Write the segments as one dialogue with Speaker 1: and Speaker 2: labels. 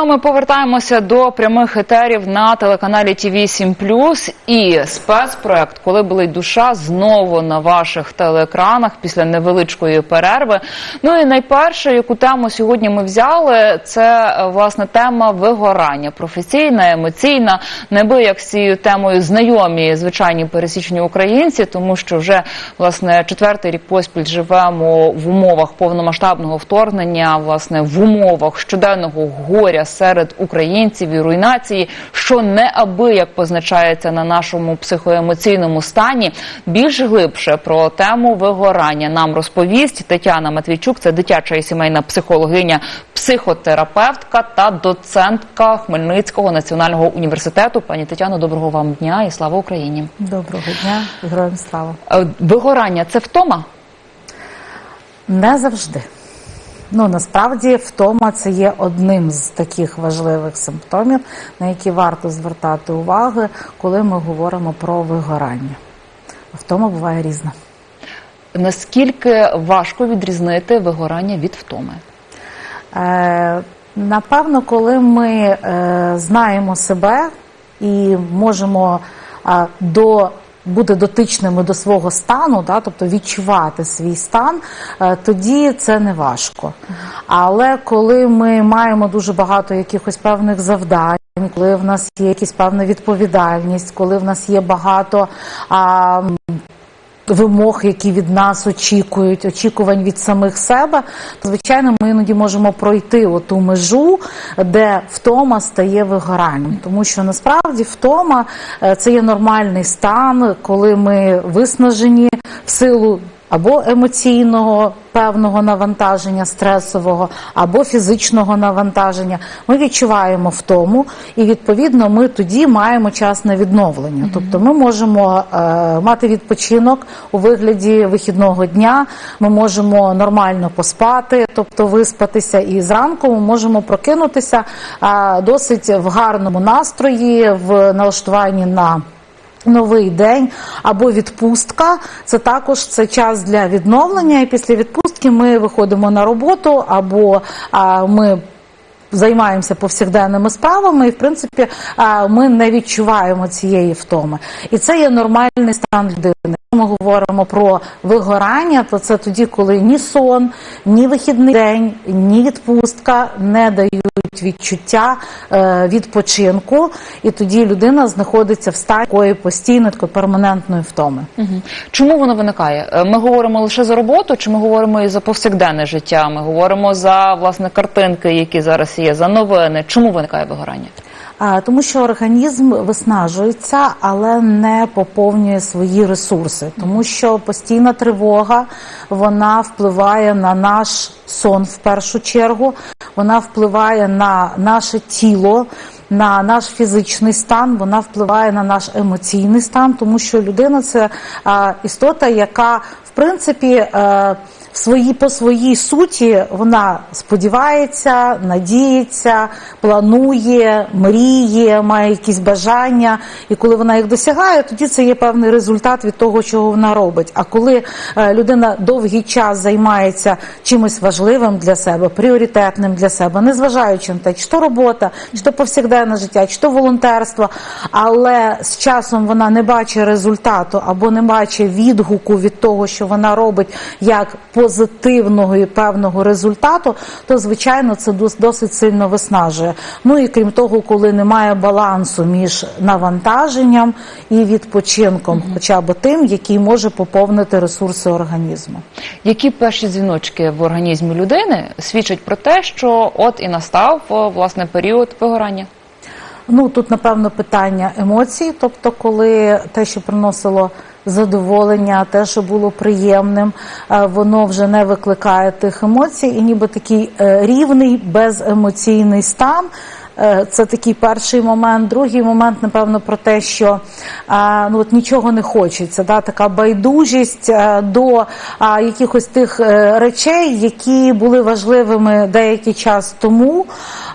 Speaker 1: А ми повертаємося до прямих етерів на телеканалі ТВ 7 і спецпроект «Коли болить душа знову на ваших телеекранах після невеличкої перерви. Ну і найперше, яку тему сьогодні ми взяли, це власне тема вигорання. Професійна, емоційна. Неабияк з цією темою знайомі звичайні пересічні українці, тому що вже власне четвертий рік поспіль живемо в умовах повномасштабного вторгнення, власне в умовах щоденного горя серед українців і руйнації, що неабияк позначається на нашому психоемоційному стані. Більш глибше про тему вигорання нам розповість Тетяна Матвійчук, це дитяча і сімейна психологиня, психотерапевтка та доцентка Хмельницького національного університету. Пані Тетяно, доброго вам дня і слава Україні.
Speaker 2: Доброго дня, героям слава.
Speaker 1: Е, Вигорання це втома.
Speaker 2: Не завжди. Ну насправді втома це є одним з таких важливих симптомів, на які варто звертати увагу, коли ми говоримо про вигорання. Втома буває різна.
Speaker 1: Наскільки важко відрізнити вигорання від втоми?
Speaker 2: Е, напевно, коли ми е, знаємо себе і можемо е, до бути дотичними до свого стану, да, тобто відчувати свій стан, е, тоді це не важко. Але коли ми маємо дуже багато якихось певних завдань, коли в нас є якась певна відповідальність, коли в нас є багато а, вимог, які від нас очікують, очікувань від самих себе, звичайно ми іноді можемо пройти оту межу, де втома стає вигоранням. Тому що насправді втома е, це є нормальний стан, коли ми виснажені в силу. Або емоційного певного навантаження, стресового, або фізичного навантаження, ми відчуваємо втому, і відповідно ми тоді маємо час на відновлення. Тобто ми можемо е, мати відпочинок у вигляді вихідного дня, ми можемо нормально поспати, тобто виспатися, і зранку ми можемо прокинутися е, досить в гарному настрої, в налаштуванні на Новий день або відпустка це також це час для відновлення. І після відпустки ми виходимо на роботу, або а, ми займаємося повсякденними справами, і в принципі ми не відчуваємо цієї втоми. І це є нормальний стан людини. Ми говоримо про вигорання, то це тоді, коли ні сон, ні вихідний день, ні відпустка не дають відчуття е, відпочинку, і тоді людина знаходиться в стані такої постійної, такої перманентної втоми.
Speaker 1: Чому воно виникає? Е, Ми говоримо лише за роботу, чи ми говоримо і за повсякденне життя? Ми говоримо за власне картинки, які зараз є, за новини. Чому виникає вигорання?
Speaker 2: Тому що організм виснажується, але не поповнює свої ресурси, тому що постійна тривога вона впливає на наш сон в першу чергу, вона впливає на наше тіло. На наш фізичний стан вона впливає на наш емоційний стан, тому що людина це істота, яка в принципі е, в свої по своїй суті вона сподівається, надіється, планує, мріє, має якісь бажання. І коли вона їх досягає, тоді це є певний результат від того, чого вона робить. А коли е, людина довгий час займається чимось важливим для себе, пріоритетним для себе, незважаючи на те, чи то робота, чи то повсякденне життя, чи то волонтерство, але з часом вона не бачить результату або не бачить відгуку від того, що вона робить як позитивного і певного результату, то звичайно це досить сильно виснажує. Ну і крім того, коли немає балансу між навантаженням і відпочинком, хоча б тим, який може поповнити ресурси організму.
Speaker 1: Які перші дзвіночки в організмі людини свідчать про те, що от і настав власне період вигорання?
Speaker 2: Ну тут напевно питання емоцій, тобто, коли те, що приносило задоволення, те, що було приємним, е, воно вже не викликає тих емоцій, і ніби такий е, рівний беземоційний стан. Е, Це такий перший момент. Другий момент, напевно, про те, що ну от нічого не хочеться. Да? Така байдужість до якихось тих речей, які були важливими деякий час тому.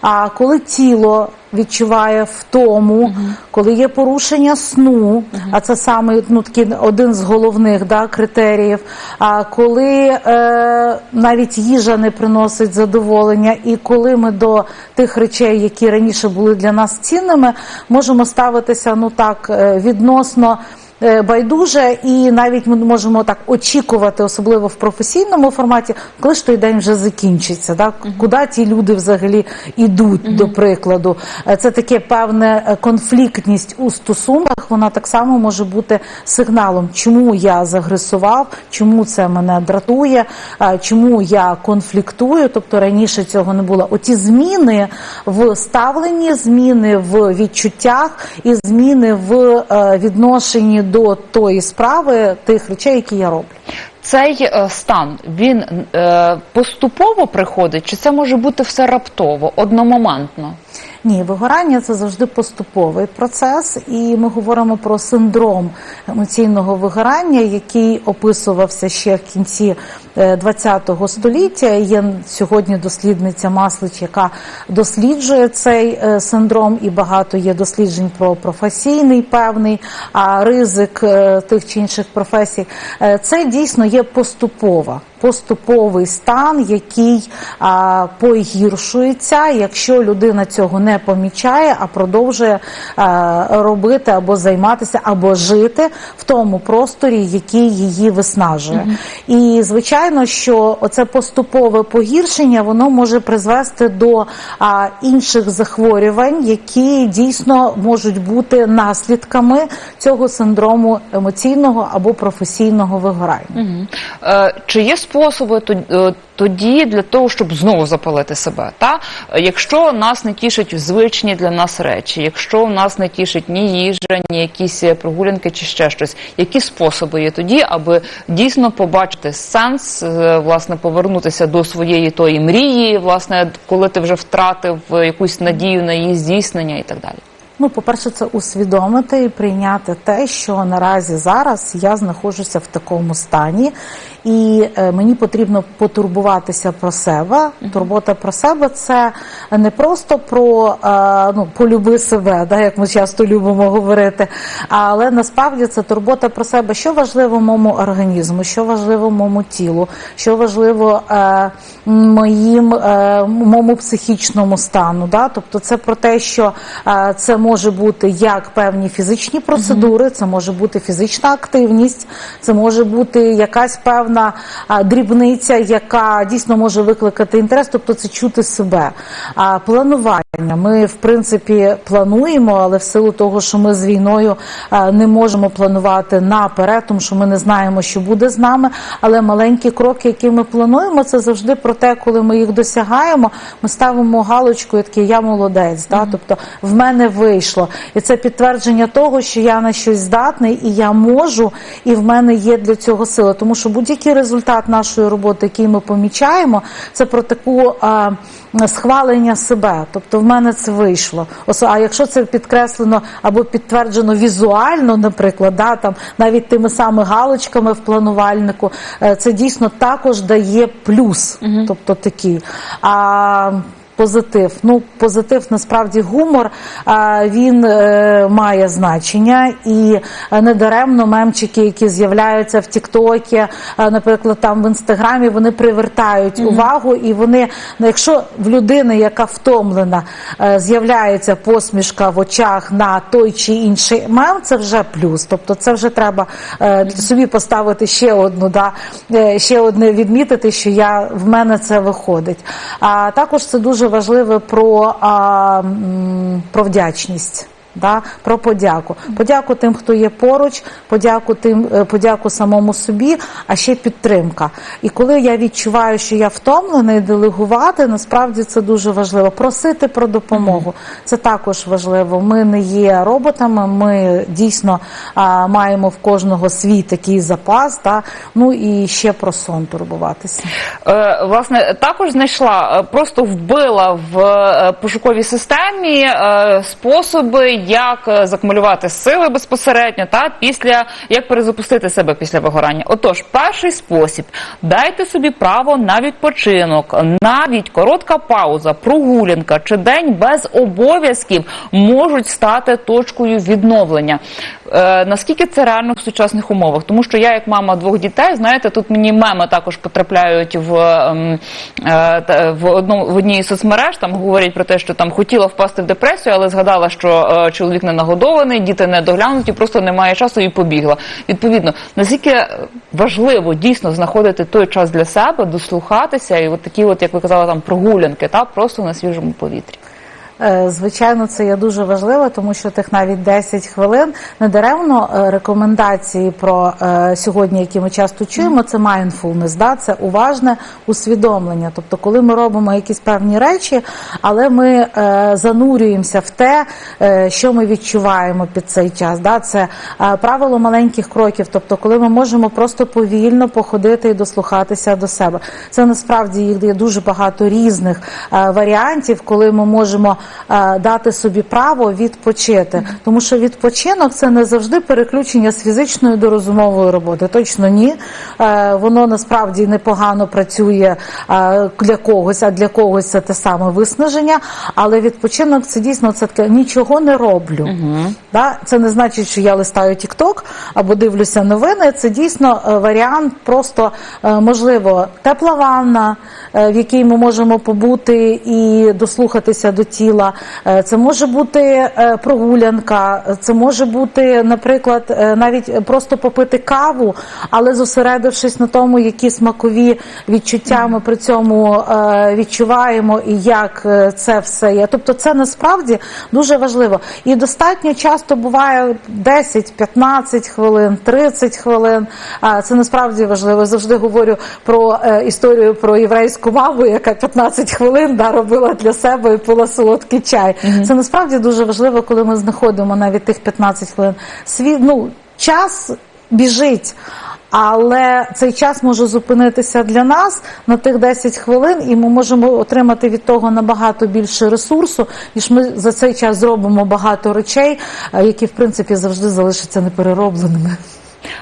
Speaker 2: А коли тіло відчуває втому, коли є порушення сну, а це саме ну, такий один з головних да, критеріїв. А коли е, навіть їжа не приносить задоволення, і коли ми до тих речей, які раніше були для нас цінними, можемо ставитися ну так е, відносно. Е, Байдуже, і навіть ми можемо так очікувати, особливо в професійному форматі, коли ж той день вже закінчиться, так куди ті люди взагалі йдуть, до прикладу. Е, Це таке певне е, конфліктність у стосунках. Вона так само може бути сигналом, чому я загресував, чому це мене дратує, чому я конфліктую. Тобто раніше цього не було. Оті зміни в ставленні, зміни в відчуттях і зміни в відношенні до тої справи, тих речей, які я роблю.
Speaker 1: Цей е, стан він е, поступово приходить, чи це може бути все раптово, одномоментно?
Speaker 2: Ні, вигорання це завжди поступовий процес, і ми говоримо про синдром емоційного вигорання, який описувався ще в кінці ХХ століття. Є сьогодні дослідниця Маслич, яка досліджує цей е, синдром, і багато є досліджень про професійний певний а ризик е, тих чи інших професій. Е, Це дійсно є поступова. Поступовий стан, який а, погіршується, якщо людина цього не помічає, а продовжує а, робити або займатися, або жити в тому просторі, який її виснажує. І звичайно, що оце поступове погіршення воно може призвести до а, інших захворювань, які дійсно можуть бути наслідками цього синдрому емоційного або професійного вигорання.
Speaker 1: Мгм. Е, Чи є способи е, тоді для того, щоб знову запалити себе? Та? Якщо нас не тішать звичні для нас речі, якщо нас не тішить ні їжа, ні якісь е, прогулянки чи ще щось, які способи є тоді, аби дійсно побачити сенс, е, власне, повернутися до своєї тої мрії, власне, коли ти вже втратив якусь надію на її здійснення і так далі?
Speaker 2: Ну, по-перше, це усвідомити і прийняти те, що наразі зараз я знаходжуся в такому стані, і е, мені потрібно потурбуватися про себе. Турбота про себе це не просто про е, ну, полюби себе, да, як ми часто любимо говорити, але насправді це турбота про себе, що важливо моєму організму, що важливо моєму тілу, що важливо е, моїм е, моєму психічному стану. Да? Тобто це про те, що е, це може бути як певні фізичні процедури, це може бути фізична активність, це може бути якась певна а, дрібниця, яка дійсно може викликати інтерес, тобто це чути себе. Планування. Ми в принципі плануємо, але в силу того, що ми з війною не можемо планувати наперед, тому що ми не знаємо, що буде з нами. Але маленькі кроки, які ми плануємо, це завжди про те, коли ми їх досягаємо, ми ставимо галочку, і такі я молодець. Да? Тобто в мене вийшло. І це підтвердження того, що я на щось здатний, і я можу, і в мене є для цього сила. Тому що будь-який результат нашої роботи, який ми помічаємо, це про таку а, схвалення себе. Тобто в мене це вийшло. А якщо це підкреслено або підтверджено візуально, наприклад, да, там навіть тими самими галочками в планувальнику, е, це дійсно також дає плюс. Тобто такий. А, Позитив. Ну, позитив насправді гумор. Він е, має значення, і е, недаремно мемчики, які з'являються в Тіктокі, е, наприклад, там в інстаграмі, вони привертають увагу, і вони, ну, якщо в людини, яка втомлена, з'являється посмішка в очах на той чи інший мем, це вже плюс. Тобто, це вже треба собі поставити ще одну, да, ще одне відмітити, що я в мене це виходить. А також це дуже важливо про, а, про вдячність. Да, про подяку. Подяку тим, хто є поруч, подяку тим, е, подяку самому собі, а ще підтримка. І коли я відчуваю, що я втомлений, делегувати, насправді це дуже важливо. Просити про допомогу. Це також важливо. Ми не є роботами, ми дійсно а, маємо в кожного свій такий запас. Да? Ну і ще про сон турбуватися.
Speaker 1: Е, власне, також знайшла, е, просто вбила в е, пошуковій системі е, способи, як е, закумулювати сили безпосередньо, та після як перезапустити себе після вигорання. Отож, перший спосіб дайте собі право на відпочинок, навіть коротка пауза, прогулянка чи день без обов'язків можуть стати точкою відновлення. Е, наскільки це реально в сучасних умовах? Тому що я, як мама двох дітей, знаєте, тут мені меми також потрапляють в, ем, е, в одному в одній соцмереж. Там говорять про те, що там хотіла впасти в депресію, але згадала, що е, чоловік не нагодований, діти не доглянуті, просто немає часу і побігла. Відповідно, наскільки важливо дійсно знаходити той час для себе, дослухатися, і от такі, от як ви казали, там прогулянки, та просто на свіжому повітрі.
Speaker 2: Е, Звичайно, це є дуже важливо, тому що тих навіть 10 хвилин не даремно е, рекомендації про е, сьогодні, які ми часто чуємо, це mindfulness, да? це уважне усвідомлення. Тобто, коли ми робимо якісь певні речі, але ми занурюємося в те, що ми відчуваємо під цей час. Да? Це правило маленьких кроків, тобто, коли ми можемо просто повільно походити і дослухатися до себе. Це насправді є дуже багато різних варіантів, коли ми можемо дати собі право відпочити. Тому що відпочинок це не завжди переключення з фізичної до розумової роботи. Точно ні. Е, Воно насправді непогано працює е, для когось, а для когось це те саме виснаження. Але відпочинок це дійсно це таке нічого не роблю. Да? Це не значить, що я листаю Тік-Ток або дивлюся новини. Це дійсно е, варіант, просто е, можливо тепла ванна, е, в якій ми можемо побути і дослухатися до тіла. Е, Це може бути е, прогулянка, це може бути, наприклад, е, навіть просто попити каву, але зосередившись на тому, які смакові відчуття ми при цьому відчуваємо і як це все є. Тобто, це насправді дуже важливо. І достатньо часто буває 10, 15 хвилин, 30 хвилин. Це насправді важливо. Завжди говорю про історію про єврейську маму, яка 15 хвилин да, робила для себе і пила солодкий чай. Це насправді дуже важливо, коли ми знаходимо навіть тих 15 хвилин. Свій, ну, час біжить. Але цей час може зупинитися для нас на тих 10 хвилин, і ми можемо отримати від того набагато більше ресурсу, ніж ми за цей час зробимо багато речей, е, які в принципі завжди залишаться непереробленими.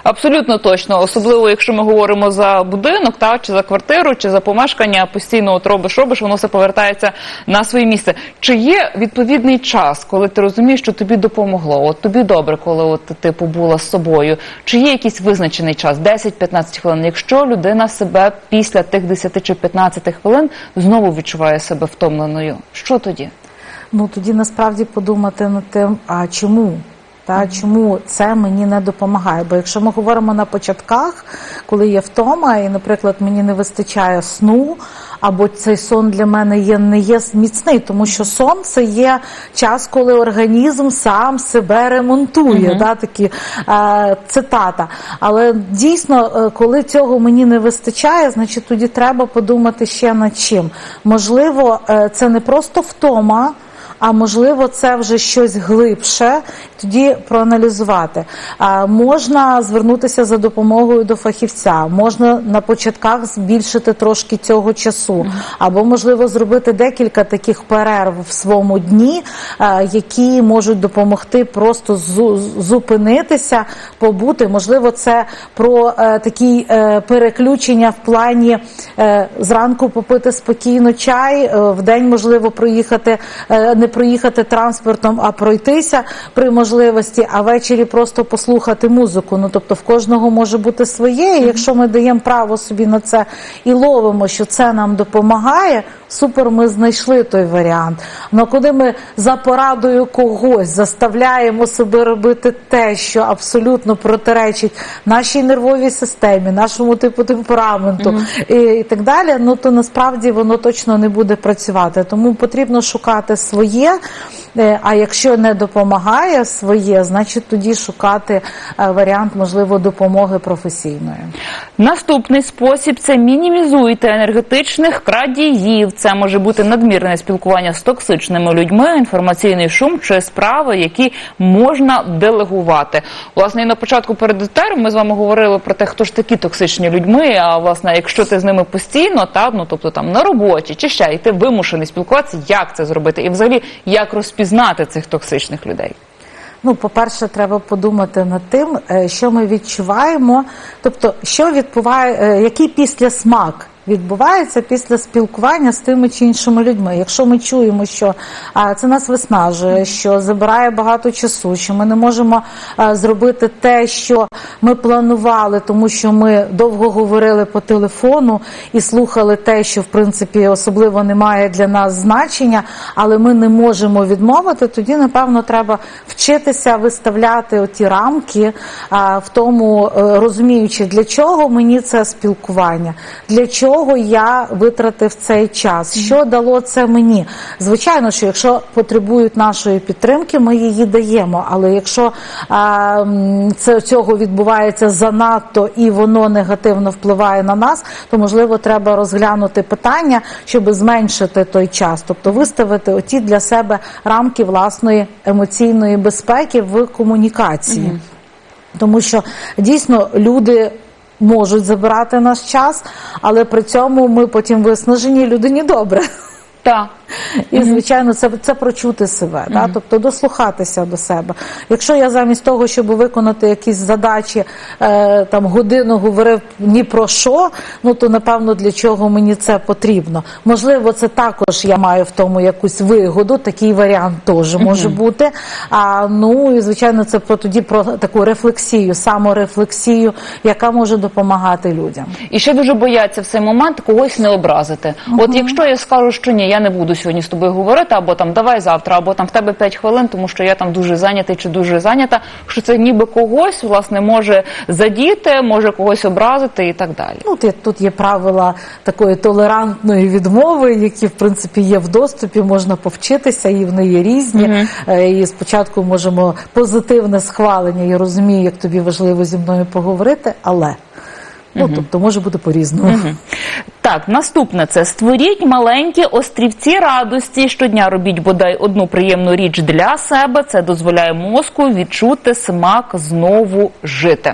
Speaker 1: Абсолютно точно, особливо якщо ми говоримо за будинок, та чи за квартиру, чи за помешкання, постійно от робиш, робиш, воно все повертається на своє місце. Чи є відповідний час, коли ти розумієш, що тобі допомогло? От тобі добре, коли от ти побула з собою? Чи є якийсь визначений час, 10-15 хвилин? Якщо людина себе після тих 10 чи 15 хвилин знову відчуває себе втомленою, що тоді?
Speaker 2: Ну тоді насправді подумати над тим, а чому? Та чому це мені не допомагає? Бо якщо ми говоримо на початках, коли є втома, і, наприклад, мені не вистачає сну, або цей сон для мене є не є міцний, тому що сон це є час, коли організм сам себе ремонтує. Да, такі е, цитата. Але дійсно, е, коли цього мені не вистачає, значить тоді треба подумати ще над чим. Можливо, е, це не просто втома а можливо, це вже щось глибше, тоді проаналізувати. Можна звернутися за допомогою до фахівця, можна на початках збільшити трошки цього часу, або можливо зробити декілька таких перерв в своєму дні, які можуть допомогти просто зупинитися, побути. Можливо, це про е, такі е, переключення в плані е, зранку попити спокійно чай, в день можливо проїхати, не проїхати транспортом, а пройтися при можливості, а ввечері просто послухати музику. Ну тобто в кожного може бути своє. І якщо ми даємо право собі на це і ловимо, що це нам допомагає. Супер, ми знайшли той варіант. Ну коли ми за порадою когось заставляємо себе робити те, що абсолютно протиречить нашій нервовій системі, нашому типу темпераменту і, і так далі, ну то насправді воно точно не буде працювати. Тому потрібно шукати своє. Е, А якщо не допомагає своє, значить тоді шукати е, варіант можливо допомоги професійної.
Speaker 1: Наступний спосіб це мінімізуйте енергетичних крадіїв. Це може бути надмірне спілкування з токсичними людьми, інформаційний шум чи справи, які можна делегувати. Власне, і на початку перед етером ми з вами говорили про те, хто ж такі токсичні людьми. А власне, якщо ти з ними постійно, та ну тобто там на роботі чи ще і ти вимушений спілкуватися, як це зробити, і взагалі як розпізнати цих токсичних людей.
Speaker 2: Ну, по-перше, треба подумати над тим, е, що ми відчуваємо, тобто, що відбуває, який який післясмак відбувається після спілкування з тими чи іншими людьми. Якщо ми чуємо, що це нас виснажує, що забирає багато часу, що ми не можемо зробити те, що ми планували, тому що ми довго говорили по телефону і слухали те, що в принципі особливо не має для нас значення, але ми не можемо відмовити, тоді напевно треба вчитися виставляти оті рамки в тому, е, розуміючи, для чого мені це спілкування, для чого я витратив цей час, що дало це мені. Звичайно, що якщо потребують нашої підтримки, ми її даємо. Але якщо а, це цього відбувається занадто і воно негативно впливає на нас, то можливо треба розглянути питання, щоб зменшити той час, тобто виставити оті для себе рамки власної емоційної безпеки в комунікації. Тому що дійсно люди можуть забирати наш час, але при цьому ми потім виснажені людині добре.
Speaker 1: Так.
Speaker 2: І, звичайно, це, це прочути себе, да? тобто дослухатися до себе. Якщо я замість того, щоб виконати якісь задачі, е, там годину говорив ні про що, ну то напевно для чого мені це потрібно. Можливо, це також я маю в тому якусь вигоду, такий варіант теж може бути. А ну і звичайно, це про тоді про таку рефлексію, саморефлексію, яка може допомагати людям.
Speaker 1: І ще дуже бояться в цей момент когось не образити. От якщо я скажу, що ні, я не буду сьогодні з тобою говорити, або там давай завтра, або там в тебе 5 хвилин, тому що я там дуже зайнятий чи дуже зайнята, що це ніби когось власне може задіти, може когось образити і так далі.
Speaker 2: Ну, тут, тут є правила такої толерантної відмови, які в принципі є в доступі, можна повчитися, і вони є різні. Е, І спочатку можемо позитивне схвалення. Я розумію, як тобі важливо зі мною поговорити, але ну тобто може бути по-різному.
Speaker 1: Так, наступне це створіть маленькі острівці радості. Щодня робіть бодай одну приємну річ для себе. Це дозволяє мозку відчути смак знову жити.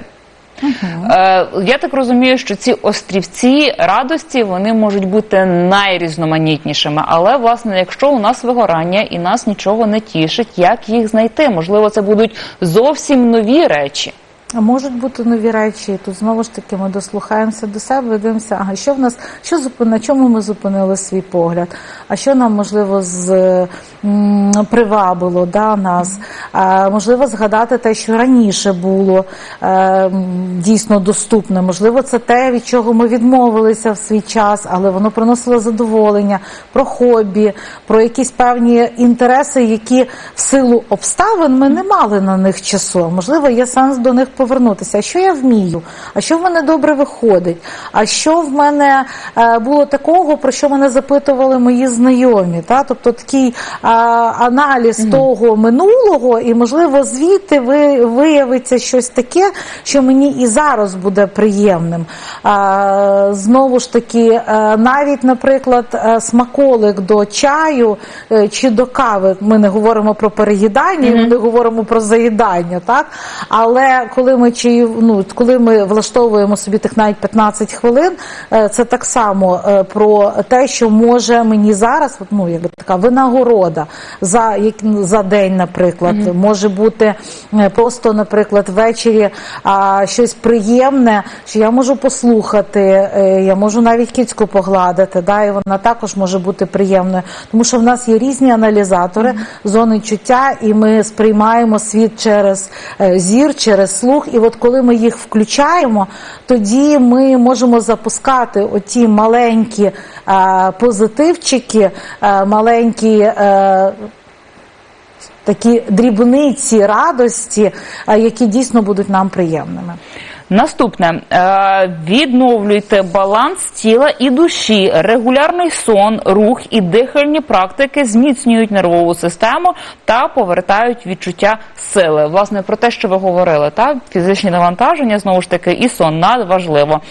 Speaker 1: Е, я так розумію, що ці острівці радості вони можуть бути найрізноманітнішими. Але власне, якщо у нас вигорання і нас нічого не тішить, як їх знайти? Можливо, це будуть зовсім нові речі.
Speaker 2: А можуть бути нові речі. Тут знову ж таки ми дослухаємося до себе, дивимося, ага, що в нас, що на чому ми зупинили свій погляд, а що нам можливо з привабило да, нас. А, можливо, згадати те, що раніше було е, дійсно доступне. Можливо, це те, від чого ми відмовилися в свій час, але воно приносило задоволення, про хобі, про якісь певні інтереси, які в силу обставин ми не мали на них часу. Можливо, є сенс до них повернутися. А що я вмію? А що в мене добре виходить? А що в мене е, було такого, про що мене запитували мої знайомі? Та? Тобто такий е, аналіз того минулого, і можливо звідти ви, виявиться щось таке, що мені і зараз буде приємним. Е, знову ж таки, навіть, наприклад, смаколик до чаю чи до кави. Ми не говоримо про переїдання, ми не говоримо про заїдання, так? Але коли ми чаю, ну, коли ми влаштовуємо собі тих навіть 15 хвилин, е, це так само е, про те, що може мені зараз, ну, якби така винагорода за, як- за день, наприклад, може бути е, просто, наприклад, ввечері а, щось приємне, що я можу послухати, я можу навіть кіцьку погладити, да, і вона також може бути приємною, тому що в нас є різні аналізатори, зони чуття, і ми сприймаємо світ через зір, через слух. І от коли ми їх включаємо, тоді ми можемо запускати оті маленькі е, позитивчики, е, маленькі. Е, Такі дрібниці радості, е, які дійсно будуть нам приємними.
Speaker 1: Наступне е, відновлюйте баланс тіла і душі. Регулярний сон, рух і дихальні практики зміцнюють нервову систему та повертають відчуття сили. Власне, про те, що ви говорили, так фізичні навантаження, знову ж таки, і сон надважливо.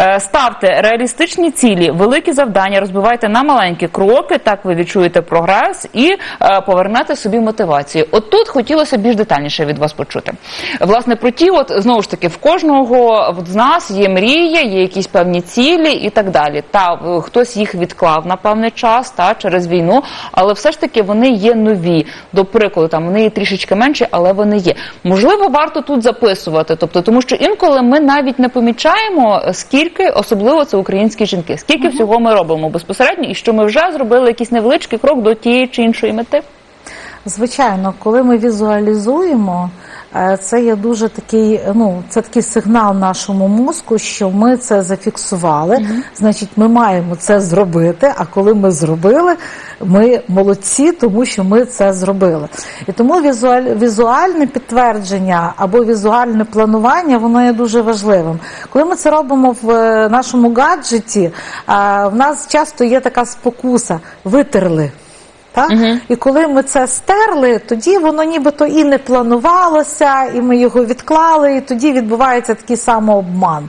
Speaker 1: Е, Ставте реалістичні цілі, великі завдання, розбивайте на маленькі кроки. Так ви відчуєте прогрес і е, повернете собі мотивацію. От тут хотілося більш детальніше від вас почути. Власне, про ті, от знову ж таки, в кожного з нас є мрія, є якісь певні цілі і так далі. Та е, хтось їх відклав на певний час, та через війну, але все ж таки вони є нові. До прикладу, там вони є трішечки менші, але вони є. Можливо, варто тут записувати, тобто, тому що інколи ми навіть не помічаємо, скільки, особливо це українські жінки, скільки всього ми робимо безпосередньо, і що ми вже зробили якийсь невеличкий крок до тієї чи іншої мети.
Speaker 2: Звичайно, коли ми візуалізуємо, це є дуже такий, ну це такий сигнал нашому мозку, що ми це зафіксували. Значить, ми маємо це зробити. А коли ми зробили, ми молодці, тому що ми це зробили. І тому візуаль, візуальне підтвердження або візуальне планування воно є дуже важливим. Коли ми це робимо в е, нашому гаджеті, е, в нас часто є така спокуса витерли. Так? І коли ми це стерли, тоді воно нібито і не планувалося, і ми його відклали, і тоді відбувається такий самообман.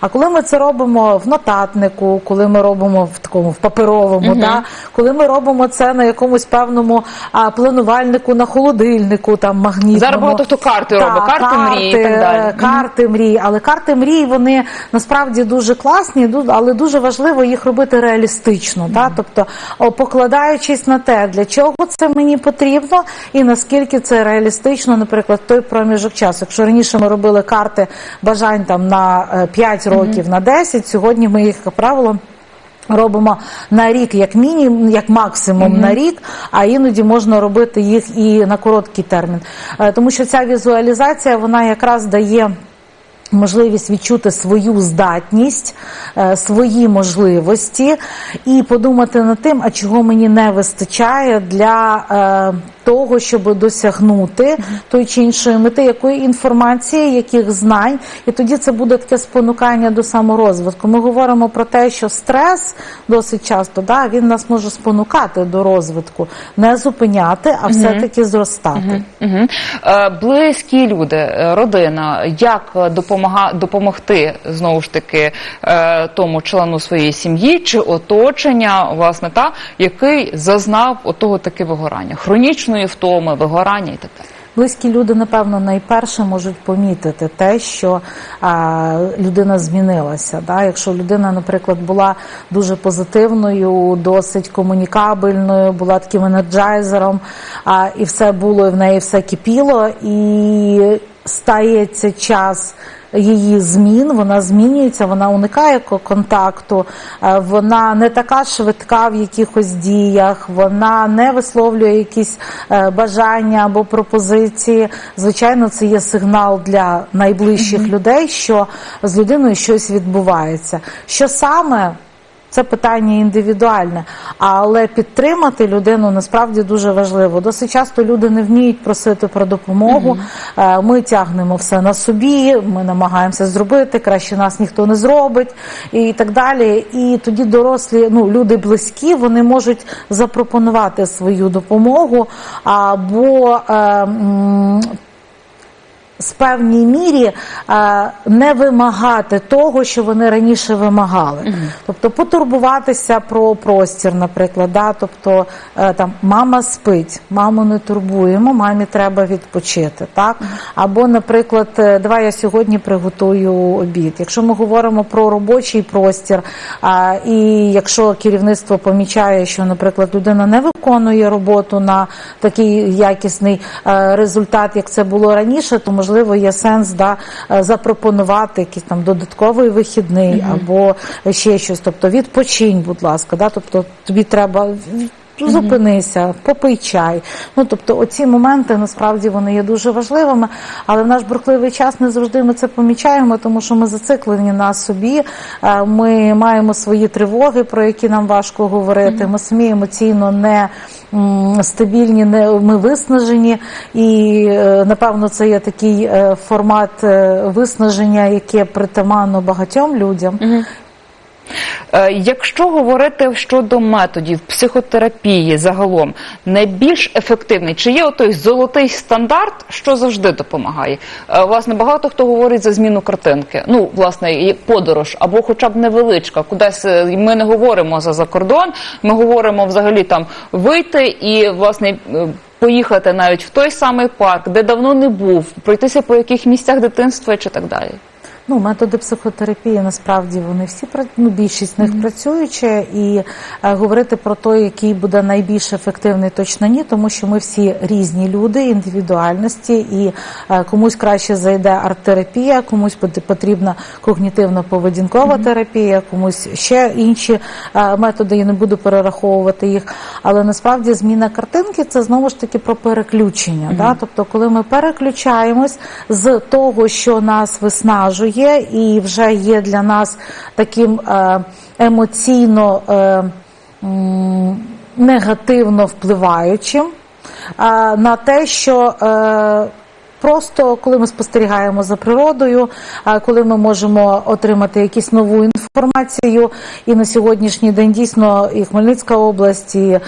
Speaker 2: А коли ми це робимо в нотатнику, коли ми робимо в такому в паперовому, да? коли ми робимо це на якомусь певному а, планувальнику на холодильнику, там магнітному.
Speaker 1: Зараз багато хто карти робить, карти мрії і так далі.
Speaker 2: Карти мрій, але карти мрій вони насправді дуже класні, але дуже важливо їх робити реалістично. Та? Тобто, покладаючись на те, для чого це мені потрібно, і наскільки це реалістично, наприклад, той проміжок часу. Якщо раніше ми робили карти бажань там на е, 5 років, на 10, сьогодні ми їх, як правило. Робимо на рік як мінімум, як максимум на рік, а іноді можна робити їх і на короткий термін. Е, Тому що ця візуалізація вона якраз дає. Можливість відчути свою здатність, е, свої можливості і подумати над тим, а чого мені не вистачає для е, того, щоб досягнути той чи іншої мети, якої інформації, яких знань, і тоді це буде таке спонукання до саморозвитку. Ми говоримо про те, що стрес досить часто да, він нас може спонукати до розвитку, не зупиняти, а все-таки зростати.
Speaker 1: Угу. Е, близькі люди, е, родина, як е, допомогти знову ж таки е, тому члену своєї сім'ї чи оточення, власне, та який зазнав отого таки вигорання, хронічної втоми, вигорання і так далі.
Speaker 2: Близькі люди, напевно, найперше можуть помітити те, що а, людина змінилася. Да? Якщо людина, наприклад, була дуже позитивною, досить комунікабельною, була таким енерджайзером, а, і все було, і в неї все кипіло, і стається час. Її змін, вона змінюється, вона уникає контакту, е, вона не така швидка в якихось діях, вона не висловлює якісь е, бажання або пропозиції. Звичайно, це є сигнал для найближчих людей, що з людиною щось відбувається. Що саме? Це питання індивідуальне, але підтримати людину насправді дуже важливо. Досить часто люди не вміють просити про допомогу. Е, Ми тягнемо все на собі, ми намагаємося зробити, краще нас ніхто не зробить і так далі. І тоді дорослі, ну люди близькі, вони можуть запропонувати свою допомогу або е, з певній мірі е, не вимагати того, що вони раніше вимагали. Тобто потурбуватися про простір, наприклад, да? тобто е, там мама спить, маму не турбуємо, мамі треба відпочити. Так? Або, наприклад, е, давай я сьогодні приготую обід. Якщо ми говоримо про робочий простір, і якщо керівництво помічає, що, наприклад, людина не виконує роботу на такий якісний результат, як це було раніше, то можливо є сенс да, е, запропонувати якийсь там додатковий вихідний або ще щось. Тобто відпочинь, будь ласка, да, тобто тобі треба. Зупинися, попий чай. Ну тобто, оці моменти насправді вони є дуже важливими, але в наш бурхливий час не завжди ми це помічаємо, тому що ми зациклені на собі. е, Ми маємо свої тривоги, про які нам важко говорити. Ми самі емоційно не стабільні, не ми виснажені, і е, напевно це є такий е, формат виснаження, яке притаманно багатьом людям.
Speaker 1: Е, Якщо говорити щодо методів психотерапії загалом, найбільш ефективний, чи є той золотий стандарт, що завжди допомагає? Е, Власне, багато хто говорить за зміну картинки. Ну, власне, подорож або хоча б невеличка, кудись е, ми не говоримо за закордон, ми говоримо взагалі там вийти і власне. Поїхати навіть в той самий парк, де давно не був, пройтися по яких місцях дитинства чи так далі.
Speaker 2: Ну, методи психотерапії насправді вони всі ну, більшість з них працюючі, і е, говорити про те, який буде найбільш ефективний, точно ні, тому що ми всі різні люди, індивідуальності, і е, комусь краще зайде арт-терапія, комусь потрібна когнітивно-поведінкова терапія, комусь ще інші е, методи. Я не буду перераховувати їх. Але насправді зміна картинки це знову ж таки про переключення. Да? Тобто, коли ми переключаємось з того, що нас виснажує, і вже є для нас таким е, емоційно е, негативно впливаючим, е, на те, що Просто коли ми спостерігаємо за природою, коли ми можемо отримати якусь нову інформацію, і на сьогоднішній день дійсно і Хмельницька область, і е,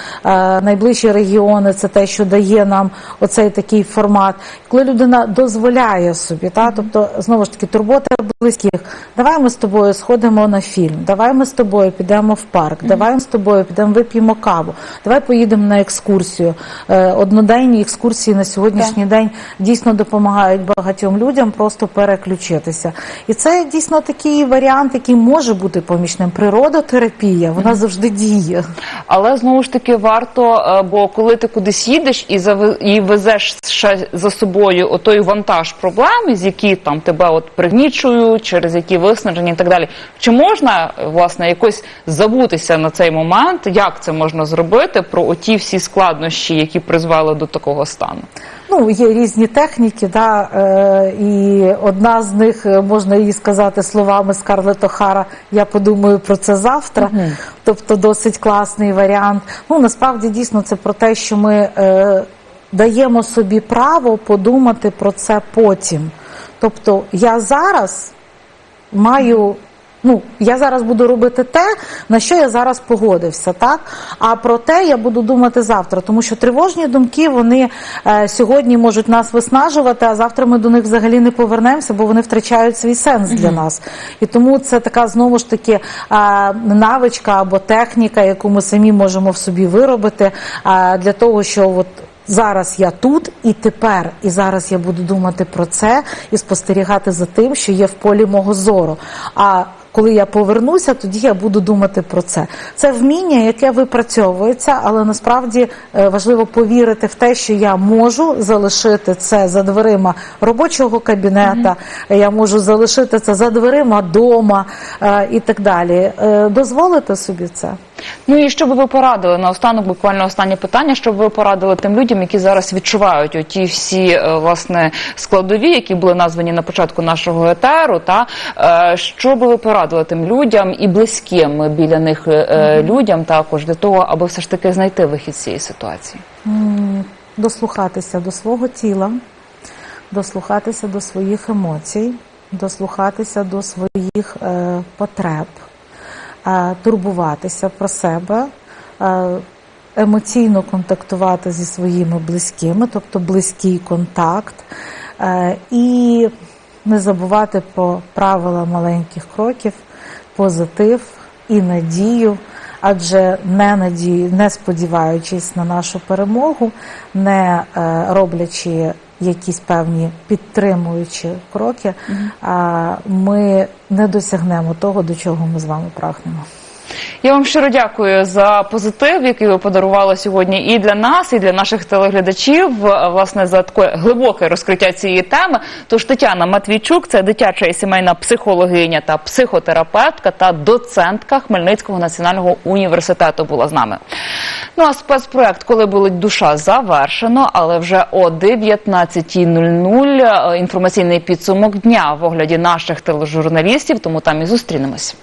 Speaker 2: найближчі регіони це те, що дає нам оцей такий формат. Коли людина дозволяє собі, та тобто знову ж таки турбота близьких. Давай ми з тобою сходимо на фільм, давай ми з тобою підемо в парк, давай ми з тобою підемо вип'ємо каву, давай поїдемо на екскурсію. Е, одноденні екскурсії на сьогоднішній день дійсно допомагають багатьом людям просто переключитися. І це дійсно такий варіант, який може бути помічним. Природотерапія, вона завжди діє.
Speaker 1: Але знову ж таки варто, е, бо коли ти кудись їдеш і і везеш ще за собою отой вантаж проблем, з які там тебе от пригнічують, через які виснажені і так далі. Чи можна е, власне якось забутися на цей момент? Як це можна зробити про оті всі складнощі, які призвели до такого стану?
Speaker 2: Ну, є різні техніки, да, е, і одна з них е, можна її сказати словами Скарлетт Охара Я подумаю про це завтра. Тобто досить класний варіант. Ну насправді дійсно це про те, що ми е, даємо собі право подумати про це потім. Тобто я зараз маю. Ну, я зараз буду робити те, на що я зараз погодився, так? А про те я буду думати завтра, тому що тривожні думки вони е, сьогодні можуть нас виснажувати, а завтра ми до них взагалі не повернемося, бо вони втрачають свій сенс для нас. І тому це така знову ж таки е, навичка або техніка, яку ми самі можемо в собі виробити е, для того, що от Зараз я тут і тепер, і зараз я буду думати про це і спостерігати за тим, що є в полі мого зору. А коли я повернуся, тоді я буду думати про це. Це вміння, яке випрацьовується, але насправді е, важливо повірити в те, що я можу залишити це за дверима робочого кабінета, я можу залишити це за дверима дома е, і так далі. Е, Дозволити собі це.
Speaker 1: Ну і що би ви порадили? Наостанок, буквально останнє питання, що б ви порадили тим людям, які зараз відчувають оті всі е, власне складові, які були названі на початку нашого етеру, та е, що би ви порадили тим людям і близьким біля них е, людям також для того, аби все ж таки знайти вихід з цієї ситуації?
Speaker 2: Дослухатися до свого тіла, дослухатися до своїх емоцій, дослухатися до своїх е, потреб, турбуватися про себе, е, емоційно контактувати зі своїми близькими, тобто близький контакт, е, і не забувати про правила маленьких кроків, позитив і надію. Адже не надію, не сподіваючись на нашу перемогу, не е, роблячи якісь певні підтримуючі кроки, ми не досягнемо того, до чого ми з вами прагнемо.
Speaker 1: Я вам щиро дякую за позитив, який ви подарували сьогодні і для нас, і для наших телеглядачів. Власне, за таке глибоке розкриття цієї теми. Тож Тетяна Матвійчук, це дитяча і сімейна психологиня та психотерапевтка та доцентка Хмельницького національного університету була з нами. Ну а спецпроект, коли болить душа, завершено, але вже о 19.00 е, інформаційний підсумок дня в огляді наших тележурналістів. Тому там і зустрінемось.